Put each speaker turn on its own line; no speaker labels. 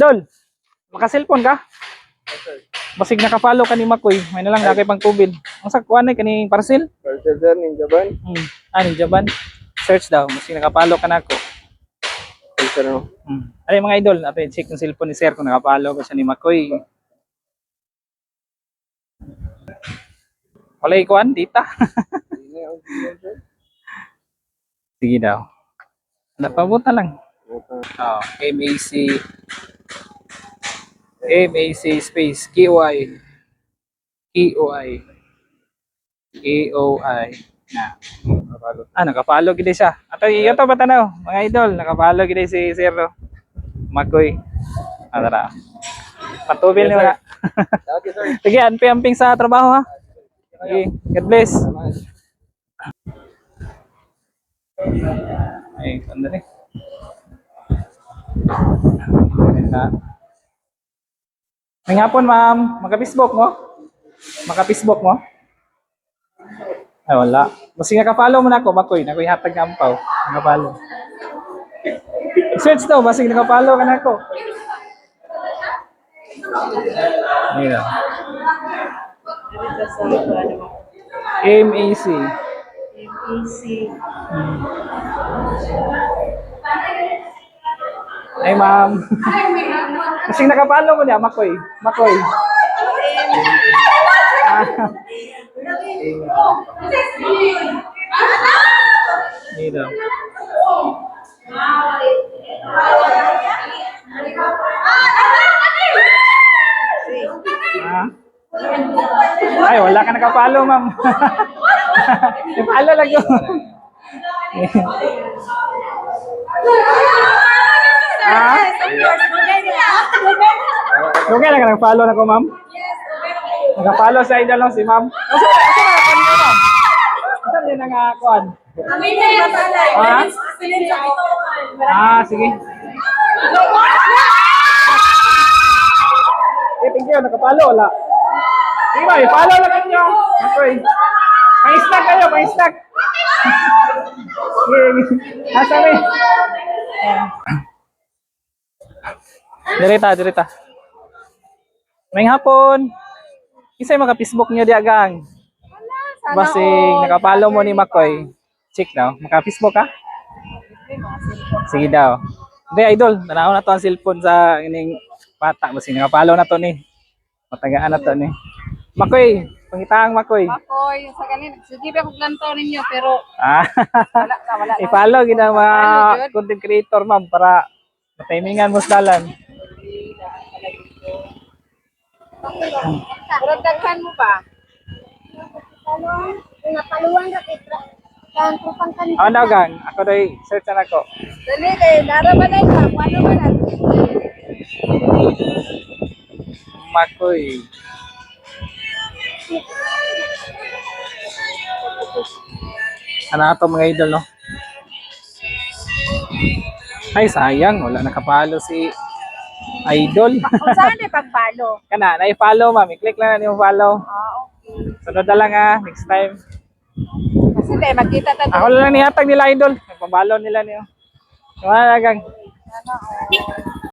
Dol, maka-cellphone ka? Basig nakapalo ka ni Makoy. May na lang nakay pang tubil. Ang sakwan ay kaning parcel.
Parcel sir, ninja ban.
Hmm. Ah, ninja ban. Search daw. Basig nakapalo ka na ako.
Sir, no?
Hmm. Ay mga idol, ato check ng cellphone ni Sir kung nakapalo ko siya ni Makoy. Wala ikuan, dita.
Yung.
Sige daw. Napabuta lang.
Okay.
Oh, MAC MAC space KOI KOI KOI na.
Nakapalo.
ah nakapalo gid siya. Ato iyo to batanaw mga idol. Nakapalo gid si Sir? Makoy ah tara. Patubil ni mga
Okay, sir.
sige ampi-amping sa trabaho ha? Sige God bless. Ay sandali May hapon, ma'am. Maka-Facebook mo? Maka-Facebook mo? Ay, wala. Kasi nga ka-follow mo na ako, Makoy. Nakoy hatag ng ampaw. Nakapalo. Search daw, basig nakapalo ka na ako. Ayun. MAC. Hmm. Ay, ma'am. Kasi nakapalo mo niya, Makoy. Makoy. Dito. Ah. Ay, wala ka nakapalo, ma'am. Napalo lang yun. ah? Okay lang ka nag-follow na ko, ma'am? Nag-follow sa idol lang si ma'am. Asa na, asa na, kuan ka, ma'am? Asa na yun ang ah? Ah? Ah, sige. Eh, thank you. Nakapalo, wala. Sige ba, i-follow lang ninyo. Okay. May snack kayo, may snack. Sige, nasa may. Dirita, dirita. May hapon. Isa'y mga Facebook niyo di agang. Basing nakapalo mo ni Makoy. Check daw. Maka-Facebook ka? Sige daw. Hindi, idol. Tanaw na to ang cellphone sa ining bata. Basing nakapalo na to ni. Matagaan na to ni. Makoy. Pangitaang Makoy.
Ako'y sa ganin, sige ba kung lantaw ninyo, pero
Ah.
wala ka, wala.
I-follow gina mga content creator ma'am para matimingan mo sa dalan.
Pero daghan mo ba?
Napaluan ka kay kan kupang kan
Ako na gang. Ako doy search na ako.
Dali kay nara ba na ito? Ano ba na?
Makoy. Ano na to mga idol, no? Ay, sayang. Wala nakapalo si idol.
Kung saan may pagpalo?
Kana, na-follow, ma'am. I-click lang na yung follow.
Ah, okay.
Sunod na lang, ah. Next time.
Kasi tayo, magkita tayo.
Ako lang nihatag nila, idol. Nagpabalo nila niyo. Wala na, gang.
Ano, oh.